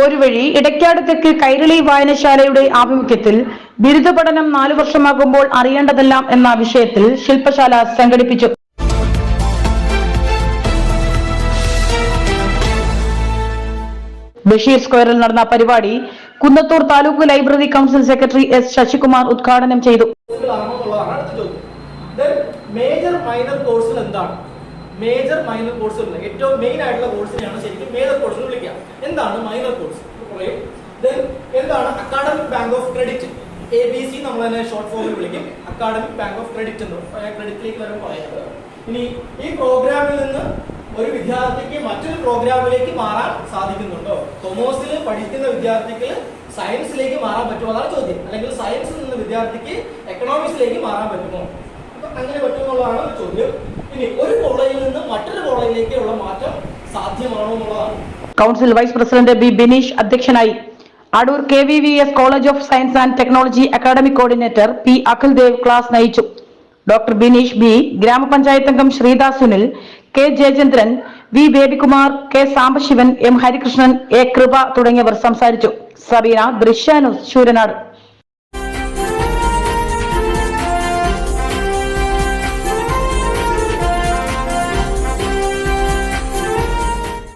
പോരുവഴി ഇടയ്ക്കാട് തെക്ക് കൈരളി വായനശാലയുടെ ആഭിമുഖ്യത്തിൽ ബിരുദ പഠനം നാലു വർഷമാകുമ്പോൾ അറിയേണ്ടതെല്ലാം എന്ന വിഷയത്തിൽ ശില്പശാല സംഘടിപ്പിച്ചു. ബഷീർ സ്ക്വയറിൽ നടന്ന പരിപാടി Kunnathur taluk library council secretary S Sasikumar ഉദ്ഘാടനം ചെയ്തു. മേജർ മൈനർ കോഴ്സിൽ എന്താണ്? മേജർ മൈനർ കോഴ്സുകൾ ഏറ്റവും മെയിൻ ആയിട്ടുള്ള കോഴ്സിനെയാണ് ശരിക്കും മേജർ കോഴ്സ് എന്ന് വിളിക്കുക. എന്താണ് മൈനർ കോഴ്സ് ദെൻ എന്താണ് academic bank of credit A B C നമ്മൾ തന്നെ ഷോർട്ട് ഫോമിൽ വിളിക്കും. അക്കാഡമിക് ബാങ്ക് ഓഫ് ക്രെഡിറ്റ് എന്ന് ക്രെഡിറ്റിലേക്ക് വരും പറയുന്നത്. ഇനി ഈ പ്രോഗ്രാമിൽ നിന്ന് ഒരു വിദ്യാർത്ഥിക്ക് മറ്റൊരു പ്രോഗ്രാമിലേക്ക് മാറാൻ സാധിക്കുന്നുണ്ടോ? കൊമേഴ്സിൽ പഠിക്കുന്ന വിദ്യാർത്ഥിക്ക് സയൻസിലേക്ക് മാറാൻ പറ്റുമോ അതാണ് ചോദ്യം. അല്ലെങ്കിൽ സയൻസിൽ നിന്ന് വിദ്യാർത്ഥിക്ക് എക്കണോമിക്സിലേക്ക് മാറാൻ പറ്റുമോ? അപ്പൊ അങ്ങനെ പറ്റുമെന്നുള്ളതാണ് ചോദ്യം. ഇനി ഒരു മറ്റൊരു കോളേജിലേക്കുള്ള മാറ്റം സാധ്യമാണോ എന്നുള്ളതാണ്. Council vice president B Bineesh അധ്യക്ഷനായി. Adoor K V V S college of science and technology academic coordinator P Akhil Dev class നയിച്ചു. ഡോക്ടർ ബിനീഷ് ബി ഗ്രാമപഞ്ചായത്ത് അംഗം Sreedas Sunil K Jayachandran V Babykumar K Sambasivan M Harikrishnan A Kripa തുടങ്ങിയവർ സംസാരിച്ചു. സബീന ദൃശ്യാനു ശൂരനാട്